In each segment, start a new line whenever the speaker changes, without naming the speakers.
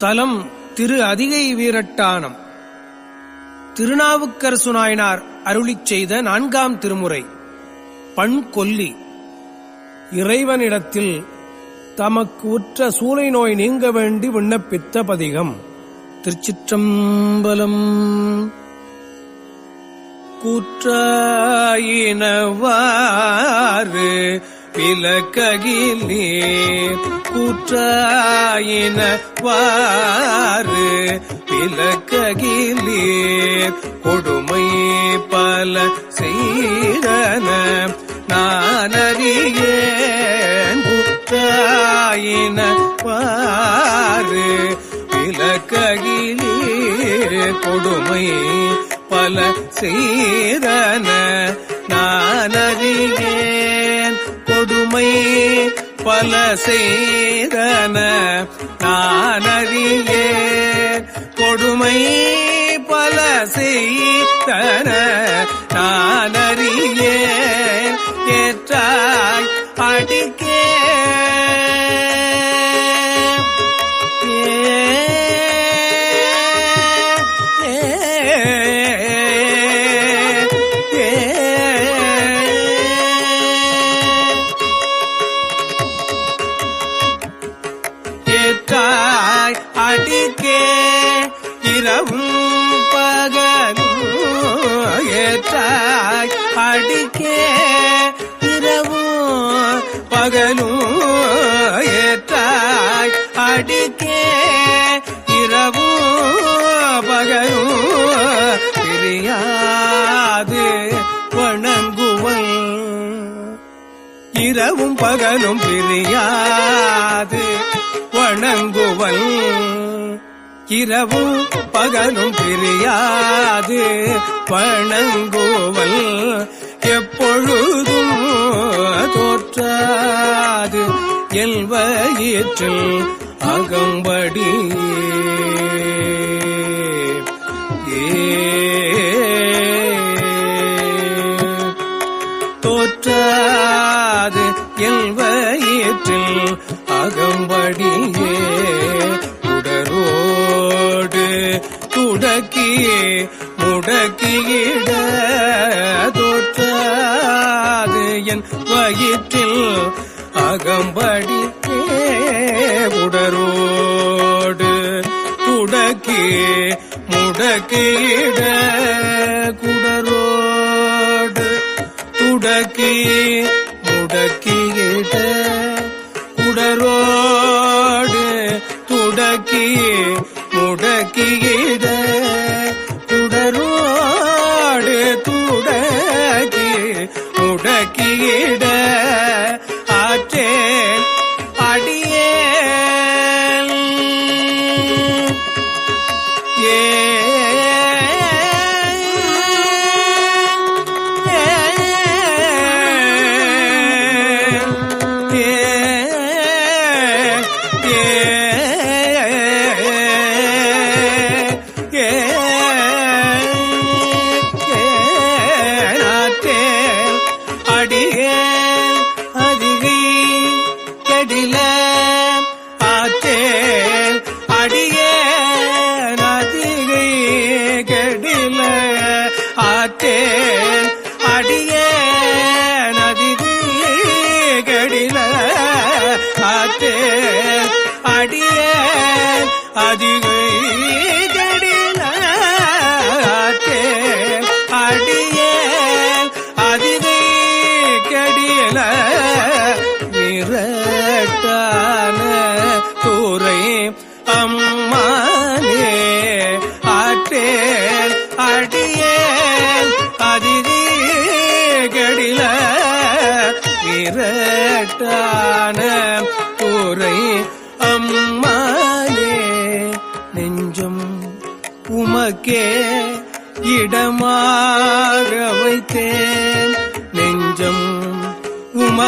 தலம் திரு அதிகை வீரட்டானம். திருநாவுக்கரசு நாயனார் அருளிச் செய்த நான்காம் திருமுறை பண் கொல்லி இறைவனிடத்தில் தமக்கு உற்ற சூளை நோய் நீங்க வேண்டி விண்ணப்பித்த பதிகம் திருச்சிற்றம்பலம். கூற்றாயினவாறு விலக்ககிலே கூற்றாயினவாறு விலக்ககிலே கொடுமை பல செய்தன. நானறியேன் கூற்றாயினவாறு விலக்ககிலே கொடுமை பல செய்தன. பல செய்தன நானறியே கொடுமை பல செய்தன நானறியே ஏற்றால் அடிக்க பகலும் ஏற்றாய் அடிக்கே இரவு பகலும் பிரியாது வணங்குவல் இரவும் பகலும் பிரியாது வணங்குவல் இரவும் பகலும் பிரியாது வணங்குவல் எப்பொழுதும் தோற்றாது எல்வயிற்றில் அகம்படி. அகம்படியே உடரோடு துடக்கே முடக்கிட குடரோடு துடக்கே முடக்கிட குடரோடு துடக்கியே அடி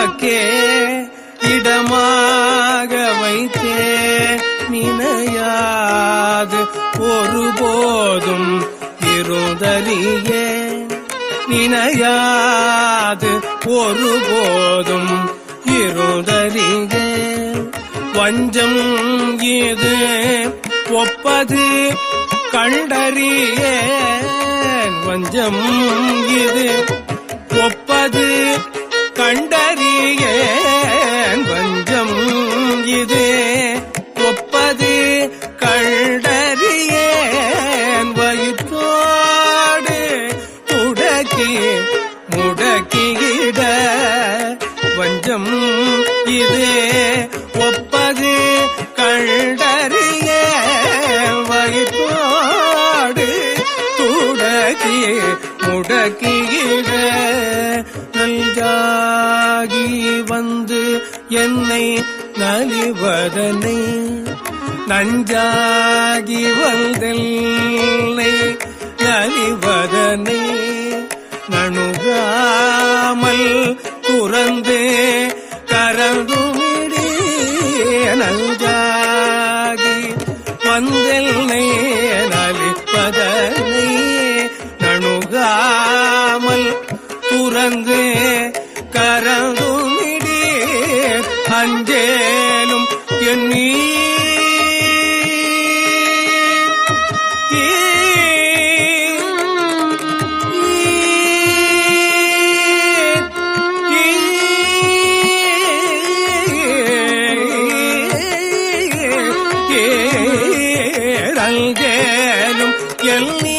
உமக்கே இடமாக வைத்தே நினையாது. ஒருபோதும் இருந்தறியே நினையாது. ஒருபோதும் இருந்தறியே வஞ்சம் இது ஒப்பது கண்டறிய வஞ்சம் இது ஒப்பது கண்டறியே. நலிவதனை நஞ்சாகி வந்தல் நல்கேலும் எல்லி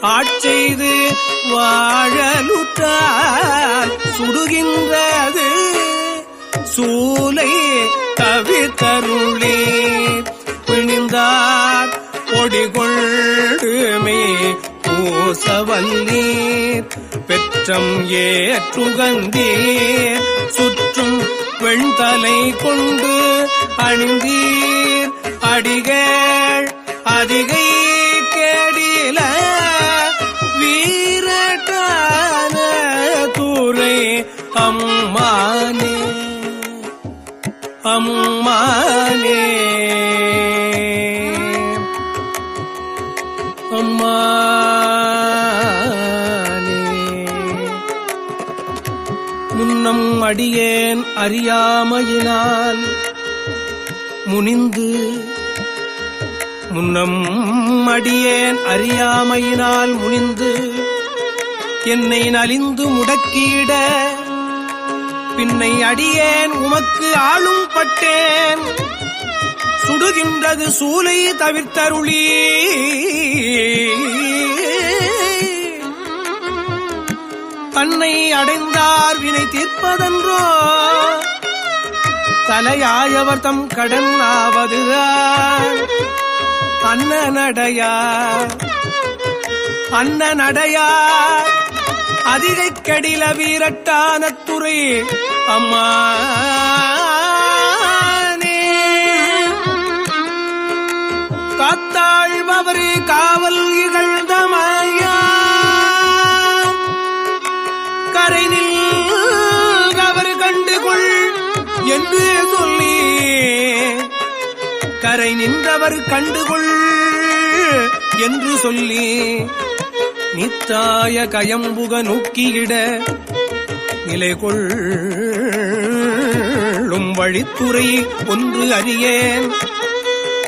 ஆட்செய்து வாழலுற்றால் சுடுகின்றது சூலை தவித்தருளே பிணிந்தார் ஒடிகொள்ளுமே பூசவல்லீர். பெற்றம் ஏற்றுகந்தீர். சுற்றும் வெண்தலை கொண்டு அணிந்தீர். அடிகள் அதிகை அம்மானே அம்மானே. அம்மானே. முன்னம் அடியேன் அறியாமையினால் முனிந்து முன்னம் அடியேன் அறியாமையினால் முனிந்து என்னை நலிந்து முடக்கிட பின்னை அடியேன் உமக்கு ஆளும் பட்டேன். சுடுகின்றது சூலை தவிர்த்தருளி. தன்னை அடைந்தார் வினை தீர்ப்பதன்றோ. தலையாயவர் தம் கடன் ஆவதுதான் அண்ணனடையா அண்ணனடையா அதிகை கடில வீரட்டான துறை. அம்மா காத்தாழ்பவர் காவல் இகழ்ந்த மாயா. கரை நில் கண்டுகொள் என்று சொல்லி. கரை நின்றவர் கண்டுகொள் என்று சொல்லி. நித்தாய கயம்புக நோக்கியிட நிலை கொள்ளும் வழித்துறை ஒன்று அறியேன்.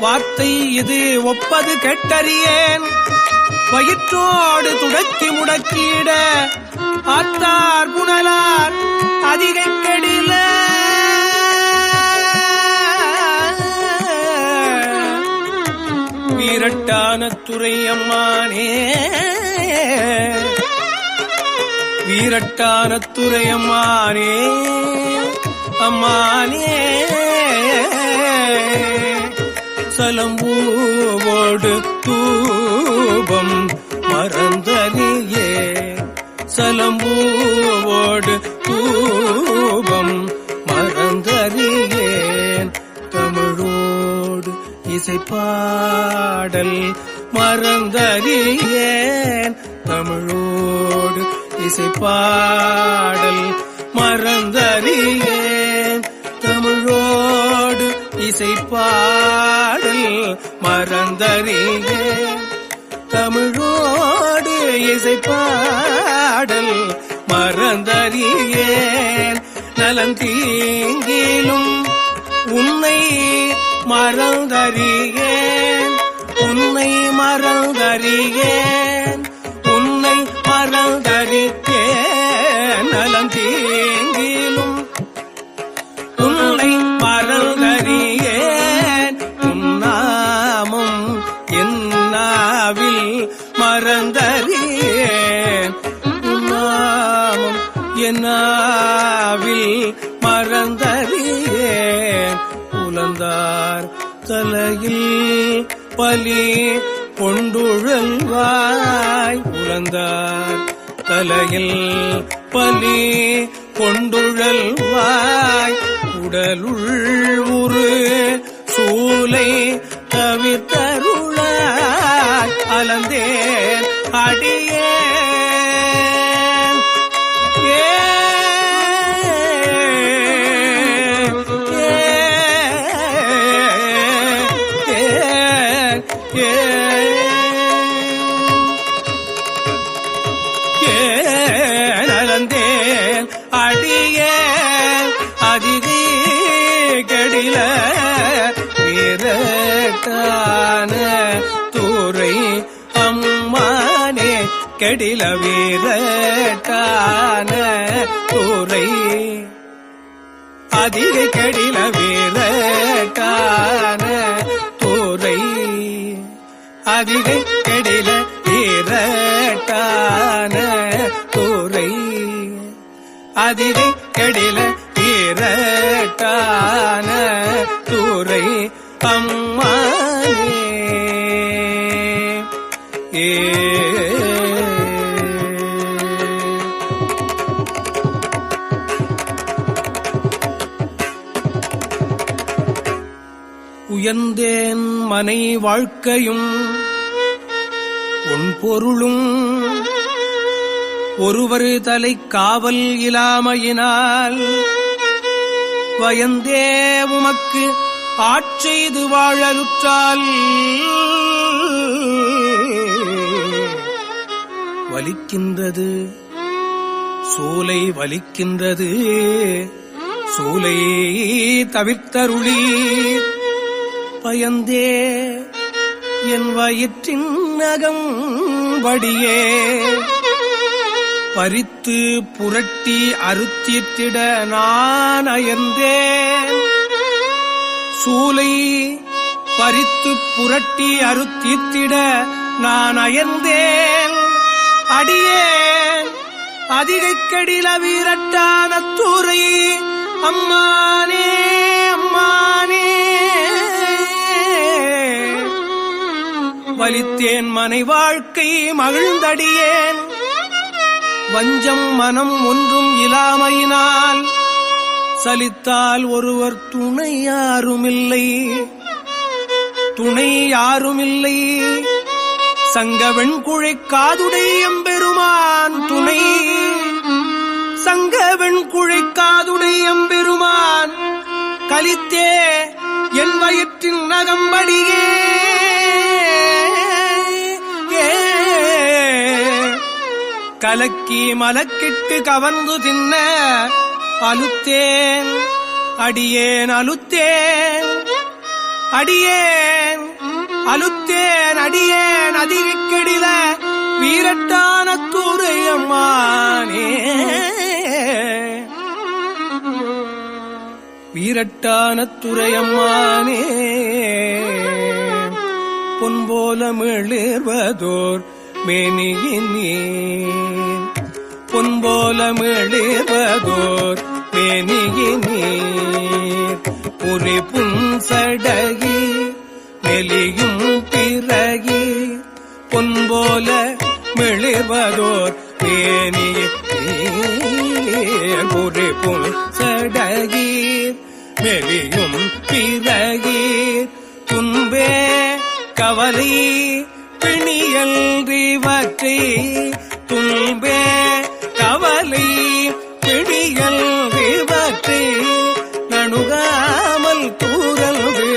வார்த்தை இது ஒப்பது கெட்டறியேன். வயிற்றோடு துடக்கி முடக்கிட ஆத்தார் புனலார் அதிக கெடில. வீரட்டான துறை அம்மானே. வீரட்டான துறை அம்மானே. அம்மானே சலம்பூவோடு தூபம் மறந்தனியே சலம்பூவோடு தூபம் மறந்தறியேன் தமிழோடு இசைப்பாடல் மறந்தறியேன் தமிழோடு இசைப்பாடல் மறந்தறியேன். தமிழோடு இசைப்பாடல் மறந்தறியேன். தமிழோடு இசைப்பாடல் மறந்தறியேன். நலன் தீங்கிலும் உன்னை மறந்தறியேன். உன்னை மறந்தறியேன். மறந்தறியேன் நலம் தீங்கிலும் உன்னை மறந்தறியேன். உன்னாமம் என்னாவில் மறந்தறியேன். உன்னாமும் என்னாவில் மறந்தறியேன். புலந்தார் தலையில் பலி கொண்டுழல்வாய். உலந்தார் தலையில் பலி கொண்டுழல்வாய் உடலுள் கடில வீரட்டான தூரை அதிகை கடில வீரட்டான தூரை அதிகை கடில வீரட்டான தூரை அதிகை கடில வீரட்டான தூரை உயர்ந்தேன் மனை வாழ்க்கையும் உன் பொருளும். ஒருவர் தலை காவல் இலாமையினால் வயந்தே உமக்கு ஆட்செய்து வாழலுற்றால். வலிக்கின்றது சூலை வலிக்கின்றது சூலை தவிர்த்தருளீர். பயந்தே. என் வயிற்றின் நகம் வடியே. பறித்து புரட்டி அறுத்தித்திட நான் அயர்ந்தேன் சூலை பறித்து புரட்டி அறுத்தித்திட நான் அயர்ந்தேன். அடியேன் அதிகைக்கடில வீரட்டான தூரை அம்மானே. வலித்தேன் மனை வாழ்க்கை மகிழ்ந்தடியேன். வஞ்சம் மனம் ஒன்றும் இலாமையினால் சலித்தால் ஒருவர் துணை யாருமில்லை. துணை யாருமில்லை. சங்க வெண்குழை காதுடை எம்பெருமான் துணை. சங்க வெண்குழை காதுடை எம்பெருமான். கலித்தே என் வயிற்றின் நகம்படியே. கலக்கி மலக்கிட்டு கவர்ந்து தின்ன அலுத்தேன் அடியேன் அலுத்தேன் அடியேன் அலுத்தேன் அடியேன் அதிகக்கெடில வீரட்டான கூறையம்மானே வீரட்டான துறையம்மானே. பொன்போல மிளிர்வதோர் மேனியினேன் பொன்போலமிழிவகோர் மிளிர்வதோர் மேனியினேர் புரி புன்சடகி மெலியும் பிறகி. பொன்போல மிழிவதோர் மேனியே புரி புன்சடகீர் மெலியும் பிறகீர் துன்பே கவலை பிணியல்றிவற்றை துன்பே கவலை பிணியல்றிவற்றை நணுகாமல் தூரல்வு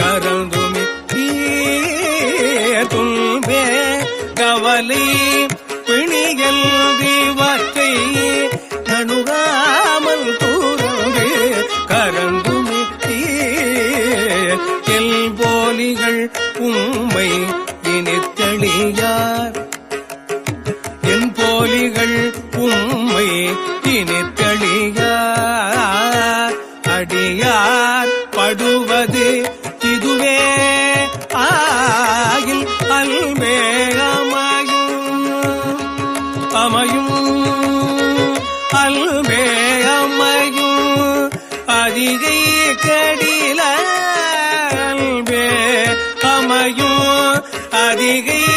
கரந்துமி துன்பே கவலை பிணியல்றிவற்றை நணுகாமல் தூரல்து கரந்துமிட்டி போலிகள் உம்மை இனித்தெளியார் என் போலிகள் உம்மை இனித்தெளியார் அடியார் படுவது இதுவே ஆகில் அல்மே அமையும் அமையும் அதிகை கடில அல்வே அமையும் அதிகை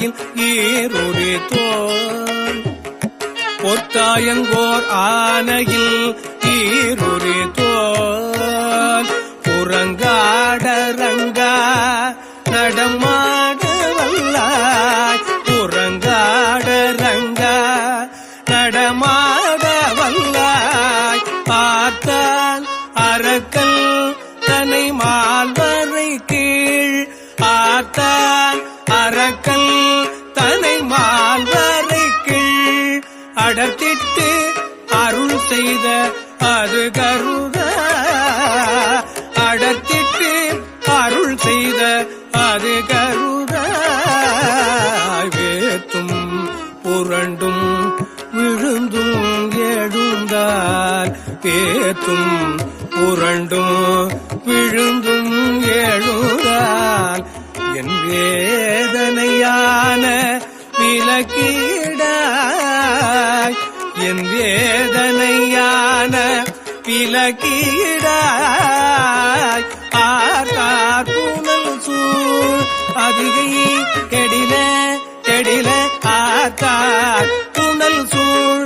அங்கோரானையில் ஈருரி தோல். பொத்தாயங்கோர் ஆனையில் ஈருரி தோல். புறங்காடரங்கா நடமா செய்த அது கருத அடத்திட்டு அருள் செய்த அது கருத வேத்தும் புரண்டும் விழுந்தும் எழுந்தால் பேத்தும் புரண்டும் விழுந்தும் எழுந்தால் என் வேதனையான விலக்கீடாய் விலக்கீடாய் ஆர்கார் புனல் சூழ் அதிகை கெடில கெடில ஆர்கார் புனல் சூழ்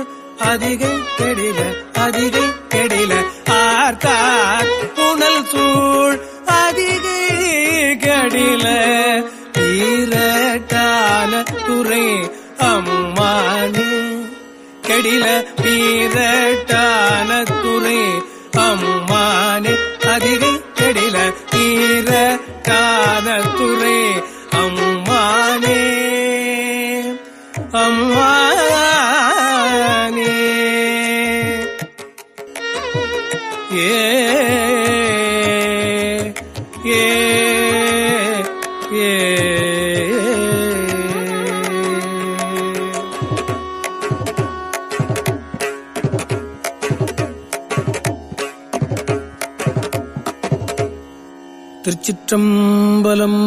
அதிகை கெடில அதிகை கெடில ஆர்கார் புனல் சூழ் அதிகை கெடில. ஈரட்டான துறை அம்மானே கெடில பீரட்டான ஈரட்டான துறை அம்மானே அம்மானே. ஏ ஏ ஏ. திருச்சிற்றம்பலம்.